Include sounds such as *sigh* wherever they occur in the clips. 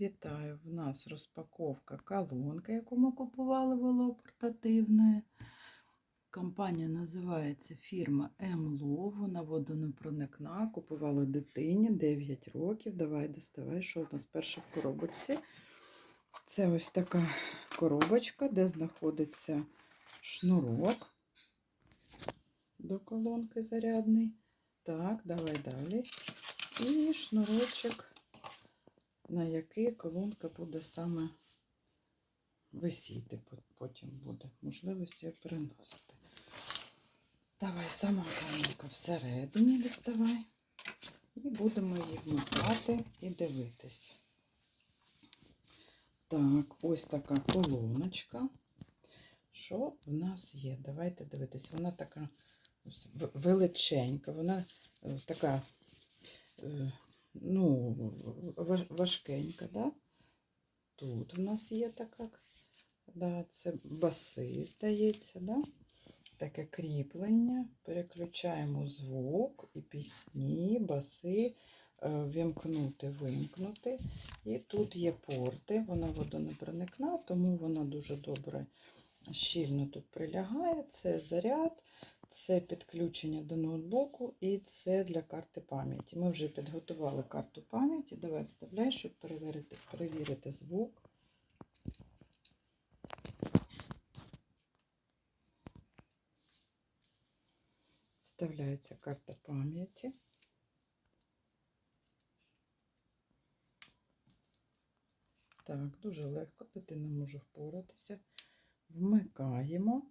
Вітаю! В нас розпаковка колонки, яку ми купували було портативної. Компанія називається фірма МЛО. Вона водонепроникна. Купували дитині 9 років. Давай доставай, що у нас перше в коробочці. Це ось така коробочка, де знаходиться шнурок до колонки зарядний. Так, давай далі. І шнурочок на який колонка буде саме висіти, потім буде можливість її переносити. Давай сама колонка всередині доставай. І будемо її вмикати і дивитись. Так, ось така колоночка. Що в нас є? Давайте дивитись. Вона така величенька, вона е, така е, ну, важкенька, да? Тут в нас є така, да, це баси, здається, да? таке кріплення. Переключаємо звук і пісні, баси, е, вімкнути, вимкнути. І тут є порти, вона водонепроникна, тому вона дуже добре щільно тут прилягає. Це заряд, це підключення до ноутбуку і це для карти пам'яті. Ми вже підготували карту пам'яті. Давай вставляй, щоб перевірити, перевірити звук. Вставляється карта пам'яті. Так, дуже легко, дитина може впоратися. Вмикаємо.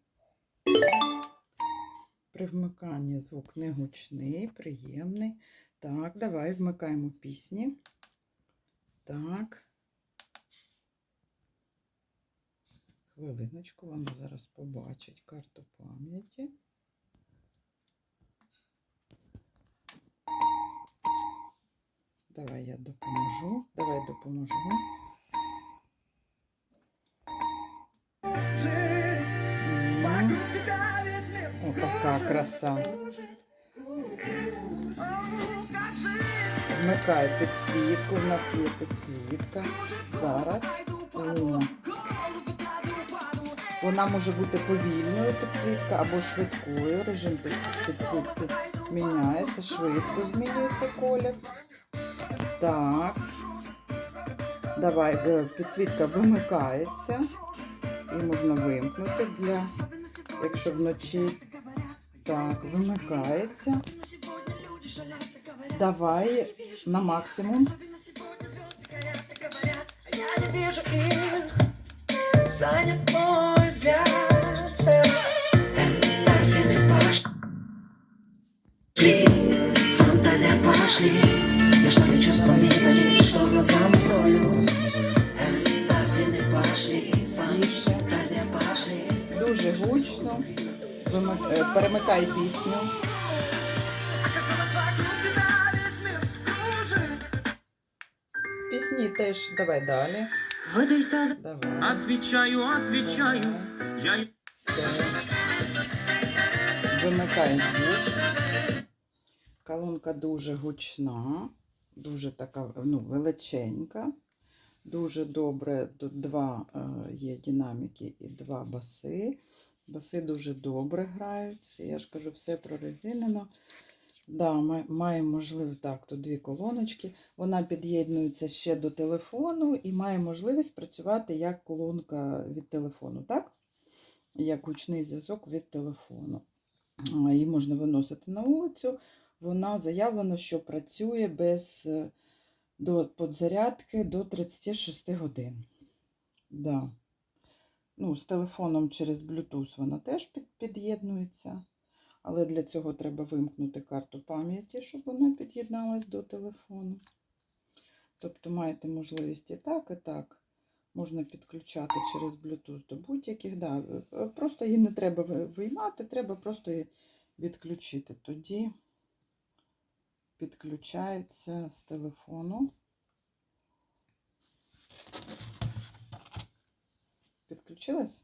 При вмиканні звук не гучний, приємний. Так, давай вмикаємо пісні. Так. Хвилиночку, вона зараз побачить карту пам'яті. Давай я допоможу. Давай допоможу. Така краса. Вмикаю підсвітку. У нас є підсвітка. Зараз. О. Вона може бути повільною підсвітка або швидкою. Режим підсвітки міняється, швидко змінюється колір. Так. Давай, е, підсвітка вимикається. І можна вимкнути для, якщо вночі так, вимикається. Давай на максимум. Я не вижу их, занят Перемикай пісню. Пісні теж давай далі. Давай. Отвечаю, отвечаю, я Все. Вимикаємо звук. Колонка дуже гучна, дуже така ну, величенька. Дуже добре. Тут два е, є динаміки і два баси. Баси дуже добре грають. Я ж кажу, все прорезинено. Да, ма- має можливість, так, тут дві колоночки. Вона під'єднується ще до телефону і має можливість працювати як колонка від телефону, так? Як гучний зв'язок від телефону. Її можна виносити на вулицю. Вона заявлено, що працює без е, до подзарядки до 36 годин. Да. Ну, з телефоном через Bluetooth вона теж під'єднується. Але для цього треба вимкнути карту пам'яті, щоб вона під'єдналась до телефону. Тобто маєте можливість і так, і так. Можна підключати через Bluetooth до будь-яких. Да, е, просто її не треба виймати, треба просто її відключити. Тоді підключається з телефону. Підключилась?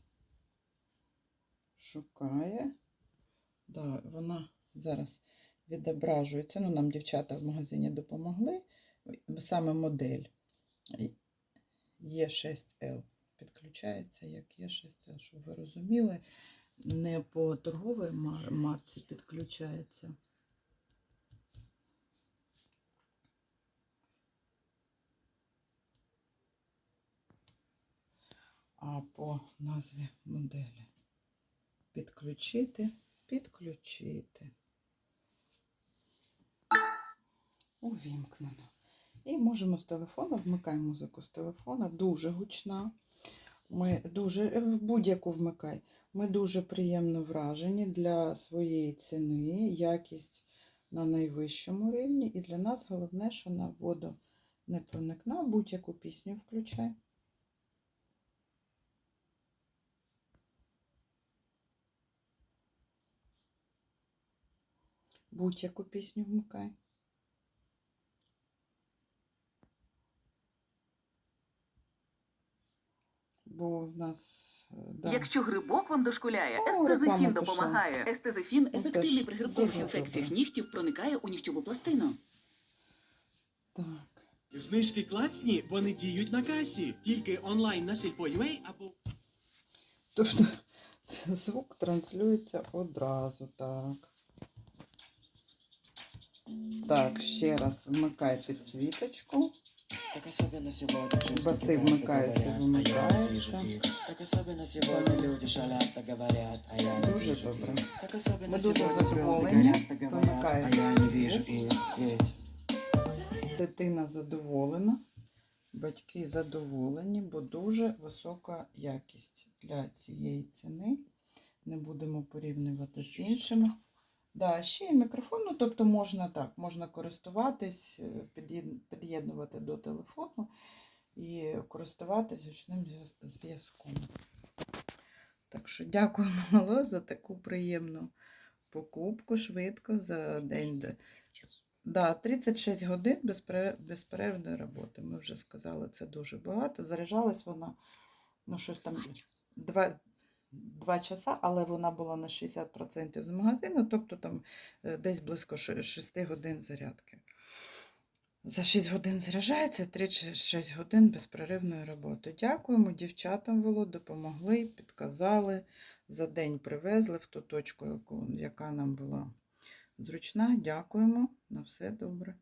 Шукає. Да, вона зараз відображується. Ну, нам дівчата в магазині допомогли. Саме модель. Е6L. Підключається як Е6L, щоб ви розуміли, не по торговій марці підключається. А по назві моделі. Підключити, підключити. Увімкнено. І можемо з телефону, вмикаємо музику з телефона, дуже гучна. Ми дуже, е, будь-яку вмикай. Ми дуже приємно вражені для своєї ціни, якість на найвищому рівні. І для нас головне, що на воду не проникна, будь-яку пісню включай. Будь-яку пісню вмикай. Бо в нас е, да. Якщо грибок вам дошкуляє, О, естезифін пішла. допомагає. Естезифін Ну, ефективний при грибкових інфекціях добре. нігтів, проникає у нігтєву пластину. так. Знижки класні, вони діють на касі. Тільки онлайн на Сільпо.ua або Тобто *laughs* звук транслюється одразу, так. Так, ще раз вмикай підсвіточку. Так особенно сегодня чувства Баси кипят вмикаються, говорят, а я не вижу вимикаються. Так особенно сегодня люди шалят, так говорят, а я не Дуже вижу добре. Так особенно Ми дуже сегодня звезды задоволені. горят, так говорят, а я не вижу их. Ведь Дитина задоволена, батьки задоволені, бо дуже висока якість для цієї ціни. Не будемо порівнювати з іншими. Да, ще є мікрофон, ну, тобто можна так, можна користуватись, е, під'єднувати до телефону і користуватись гучним зв'язком. Так що дякую, *laughs* мало, за таку приємну покупку швидко за день. де- Да, 36 годин безперервної роботи. Ми вже сказали, це дуже багато. Заряджалась вона, ну щось там, 2, 2 часа, але вона була на 60% з магазину, тобто там е, десь близько 6 годин зарядки. За 6 годин заряджається, 3-6 годин безперервної роботи. Дякуємо дівчатам вело, допомогли, підказали, за день привезли в ту точку, яка нам була зручна. Дякуємо. На все добре.